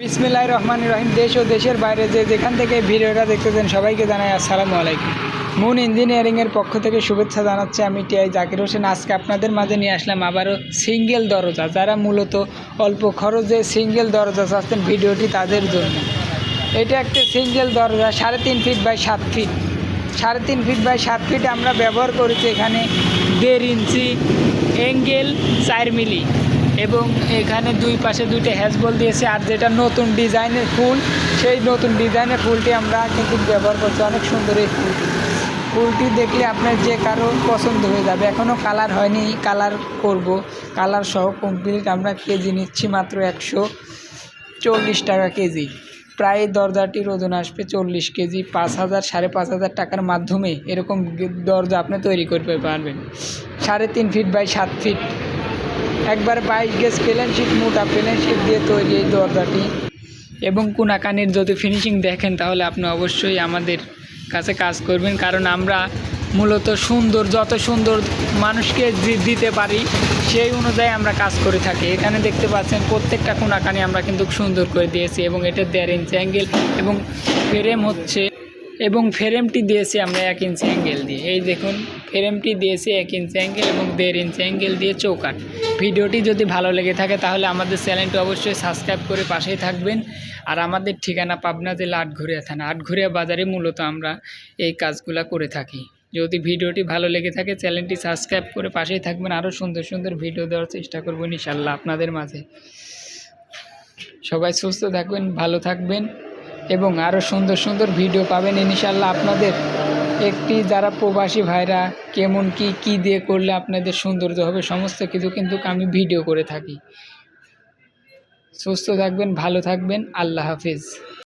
বিসমিল্লাহ রহমান রহিম। দেশ ও দেশের বাইরে যে যেখান থেকে ভিডিওটা দেখতেছেন সবাইকে জানাই আসসালামু আলাইকুম। মুন ইঞ্জিনিয়ারিংয়ের পক্ষ থেকে শুভেচ্ছা জানাচ্ছি আমি টিআই জাকির হোসেন। আজকে আপনাদের মাঝে নিয়ে আসলাম আবারও সিঙ্গেল দরজা, যারা মূলত অল্প খরচে সিঙ্গেল দরজা চাচ্ছেন ভিডিওটি তাদের জন্য। এটা একটা সিঙ্গেল দরজা, সাড়ে তিন ফিট বাই সাত ফিট। সাড়ে তিন ফিট বাই সাত ফিট আমরা ব্যবহার করেছি এখানে দেড় ইঞ্চি এঙ্গেল চার মিলি। এবং এখানে দুই পাশে দুইটা হ্যাজবল দিয়েছে আর যেটা নতুন ডিজাইনের ফুল, সেই নতুন ডিজাইনের ফুলটি আমরা কিন্তু ব্যবহার করছি। অনেক সুন্দর এই ফুলটি। ফুলটি দেখলে আপনার যে কারও পছন্দ হয়ে যাবে। এখনও কালার হয়নি কালার করব। কালার সহ কমপ্লিট আমরা কেজি নিচ্ছি মাত্র একশো চল্লিশ টাকা কেজি। প্রায় দরজাটির ওজন আসবে চল্লিশ কেজি, পাঁচ হাজার, সাড়ে পাঁচ হাজার টাকার মাধ্যমে এরকম দরজা আপনি তৈরি করতে পারবেন। সাড়ে তিন ফিট বাই সাত ফিট একবার বাইশ গেজ প্লেন শিট মোটা প্লেন শিট দিয়ে তৈরি এই দরজাটি। এবং কোনাকানির যদি ফিনিশিং দেখেন, তাহলে আপনি অবশ্যই আমাদের কাছে কাজ করবেন, কারণ আমরা মূলত সুন্দর, যত সুন্দর মানুষকে দিতে পারি, সেই অনুযায়ী আমরা কাজ করে থাকি। এখানে দেখতে পাচ্ছেন, প্রত্যেকটা কোনাকানি আমরা কিন্তু সুন্দর করে দিয়েছি, এবং এটা দেড় ইঞ্চি অ্যাঙ্গেল এবং ফ্রেম হচ্ছে এবং ফ্রেমটি দিয়েছি আমরা এক ইঞ্চি অ্যাঙ্গেল দিয়ে। এই দেখুন, ফ্রেমটি দিয়েছি এক ইঞ্চি অ্যাঙ্গেল এবং দেড় ইঞ্চি অ্যাঙ্গেল দিয়ে চৌকাট ভিডিওটি যদি ভালো লেগে থাকে তাহলে আমাদের চ্যানেলটি অবশ্যই সাবস্ক্রাইব করে পাশেই থাকবেন। আর আমাদের ঠিকানা পাবনা জেলা আটঘরিয়া থানা। আটঘরিয়া বাজারে মূলত আমরা এই কাজগুলো করে থাকি। যদি ভিডিওটি ভালো লেগে থাকে চ্যানেলটি সাবস্ক্রাইব করে পাশেই থাকবেন। আরও সুন্দর সুন্দর ভিডিও দেওয়ার চেষ্টা করব ইনশাল্লাহ আপনাদের মাঝে। সবাই সুস্থ থাকবেন, ভালো থাকবেন। এবং আরও সুন্দর সুন্দর ভিডিও পাবেন ইনশাল্লাহ আপনাদের। একটি যারা প্রবাসী ভাইরা, কেমন কি কি দিয়ে করলে আপনাদের সৌন্দর্য হবে, সমস্ত কিছু কিন্তু আমি ভিডিও করে থাকি। সুস্থ থাকবেন, ভালো থাকবেন, আল্লাহ হাফিজ।